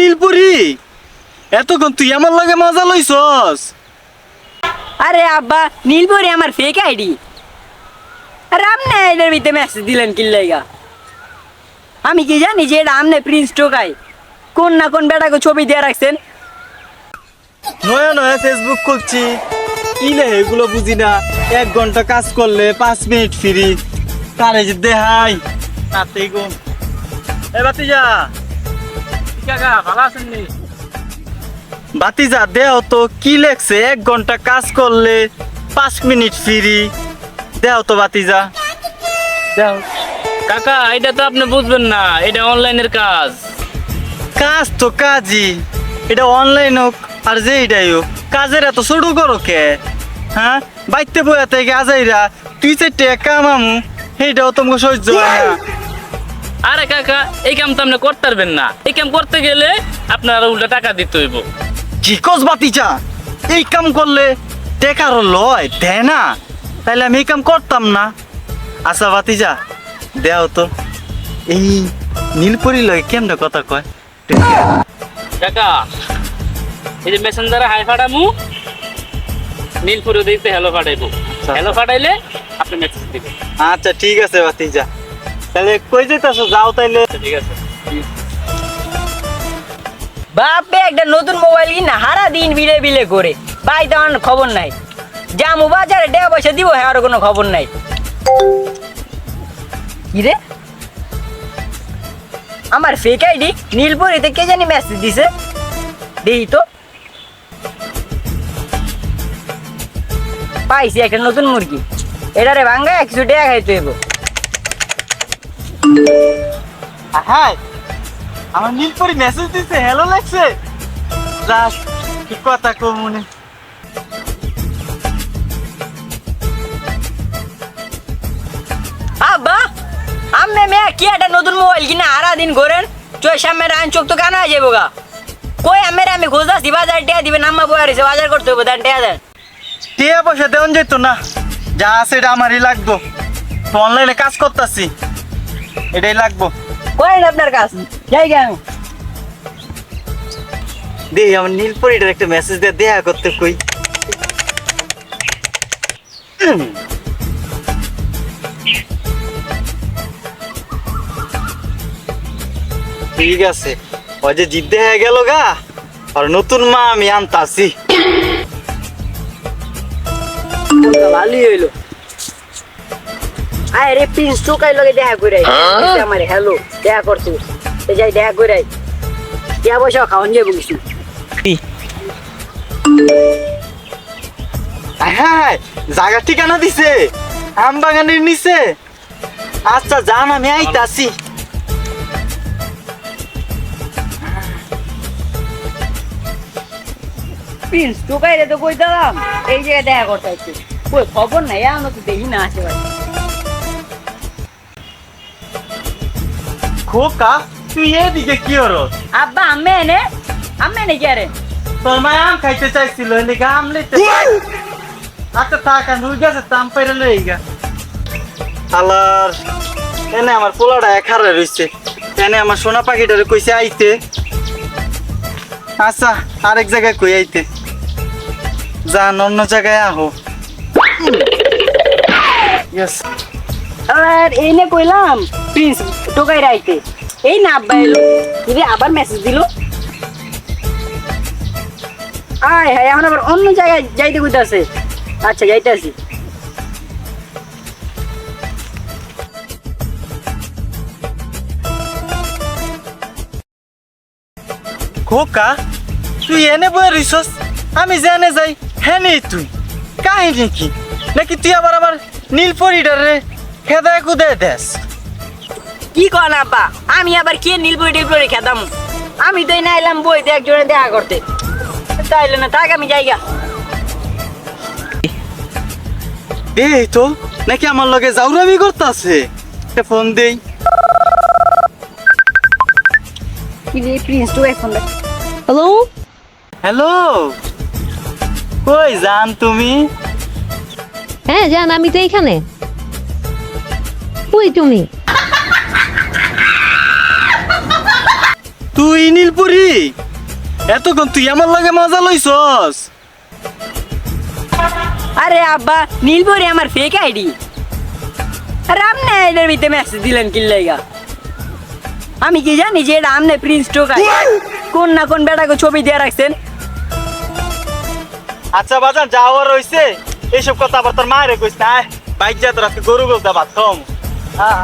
নীলপুরি এতক্ষণ তুই আমার লগে মজা লইছস? আরে আব্বা নীলপরি আমার ফেক আইডি আরে এটার ভিতরে মেসেজ দিলেন কি লাইগা আমি কি জানি যে এটা আমনে প্রিন্স টোকাই কোন না কোন বেটাকে ছবি দিয়ে রাখছেন? নয়া নয়া ফেসবুক খুলছি। কি লে এগুলো বুঝি না। এক ঘণ্টা কাজ করলে পাঁচ মিনিট ফ্রি তারে যে দেহাই তাতেই গো এ বাতিজা কাকা ভালো আছেন নি বাতিজা দেহ তো কি লেখছে? এক ঘণ্টা কাজ করলে পাঁচ মিনিট ফ্রি। দেহ তো বাতিজা। দেহ কাকা এটা তো আপনি বুঝবেন না এটা অনলাইনের কাজ। কাজ তো কাজই এটা অনলাইন হোক আর যে এটাই হোক। কাজের এত শুরু করো কে? হ্যাঁ? বাইতে বইয়া থেকে আজাইরা তুই যে টেকা মামু সেইটাও তোমাকে সহ্য হয় না। আরে কাকা এই কাম তো আপনি করতে পারবেন না। এই কাম করতে গেলে আপনার উল্টা টাকা দিতে হইব। কি কস বাতিচা এই কাম করলে টেকারও লয় দেয় না। তাহলে আমি এই কাম করতাম না। আচ্ছা বাতিজা দেও তো। এই নীলপরি লয় কেমনে কথা কয়? কাকা এই যে মেসেঞ্জারে হাই ফাটামু নীলপুরে দিতে হ্যালো ফাটাইবো। হ্যালো ফাটাইলে আপনি মেসেজ দিবেন। আচ্ছা ঠিক আছে বাতিজা তাহলে কই যেতেছো যাও তাইলে। ঠিক আছে। বাপে একটা নতুন মোবাইল কিনা হারা দিন বিলে বিলে করে। ভাই তখন খবর নাই। যামু বাজারে দেয়া পয়সা দিব হ্যাঁ আর কোনো খবর নাই। কি রে? আমার ফেক আইডি নীলপুরিতে কে জানি মেসেজ দিছে। দেখি তো। পাইছি একটা নতুন মুরগি। এটারে ভাঙ্গা একশো টাকা খাইতে হইব। হ্যাঁ আমার নীলপরি মেসেজ দিছে হ্যালো লাগছে? কি কথা কো মনে? আব্বা মেয়ে কি একটা নতুন মোবাইল কিনা হারা দিন ঘোরেন? চোখ সামনে রান চোখ তো কানা যাব গা কই আমের আমি খোঁজাছি বাজার টিয়া দিবেন আম্মা বয়ে রয়েছে বাজার করতে হবে দেন টিয়া দেন। টিয়া পয়সা যেত না যা আছে এটা আমারই লাগবো। তো অনলাইনে কাজ করতেছি। এটাই লাগবো। করেন আপনার কাজ। যাই গে আমি দে আমার নীলপরিটার একটা মেসেজ দিয়ে দেখা করতে কই। হুম। ঠিক আছে। ওই যে জিদ্দে হয়ে গেল গা। আর নতুন মা আমি আনতাছি। ভালোই হইল। আয় রে প্রিন্স চোখাই লগে দেখা করে আমার হ্যালো দেখা করছি। তো যাই দেখা করে। টিয়া পয়সা খাওয়ান কিছু আয় হ্যাঁ জায়গা ঠিকানা দিছে। আম বাগানের নিচে। আচ্ছা যান আমি আইতাছি। প্রিন্স চোখাই রে তো কই দিলাম এই জায়গায় দেখা করতে আসছে কই খবর নাই আমরা তো দেখি না আশেপাশে। খোকা তুই এদিকে কি হলো আব্বা আম্মে এনে আম্মে এনে কি আরে? তোর মা আম খাইতে চাইছিল এদিকে আম লইতে আচ্ছা টাকা নুই গেছে তাম পাইরে লই গা আলার এনে আমার পোলাটা একারে রইছে। এনে আমার সোনা পাখিটারে কইছে আইতে। আচ্ছা আরেক জায়গায় কই আইতে। যা অন্য জায়গায় আহো। ইয়েস আর এই নে কইলাম প্রিন্স টোকাই রাইতে এই না আব্বা এলো। যদি আবার মেসেজ দিল। আয় এখন আবার অন্য জায়গায় যাইতে কইতাছে। আচ্ছা খোকা, তুই এনে বয়ে রইছস? আমি জানে যাই হ্যাঁ তুই। কাহিনী কি? নাকি তুই আবার আবার নীল পরিডারে খেদায় কুদায় দেস? কি কন আব্বা? আমি আবার কে নীল বই নীলপুরি টিলপুরি খেতাম? আমি তো না এলাম বইতে একজনে দেখা করতে। তাইলে না থাক আমি যাইগা। এই তো নাকি আমার লগে জাউরামি করতেছে? ফোন দেই। হ্যালো হ্যালো কই জান তুমি? হ্যাঁ জান আমি তো এখানে কই তুমি? তুই নীলপুরি? এতক্ষণ তুই আমার লাগে মজা লইছস। আরে আব্বা নীলপুরি আমার ফেক আইডি আরে আপনি এটার ভিতরে মেসেজ দিলেন কি লাইগা আমি কি জানি যে এটা আমনে প্রিন্স টোকাই কোন না কোন বেটাকে ছবি দিয়ে রাখছেন। আচ্ছা বাজান যাওয়ার রইছে এইসব কথা আবার তোর মায়ের কইস না বাইক যা তোর গরু গরু ভাত খাওয়াম হ্যাঁ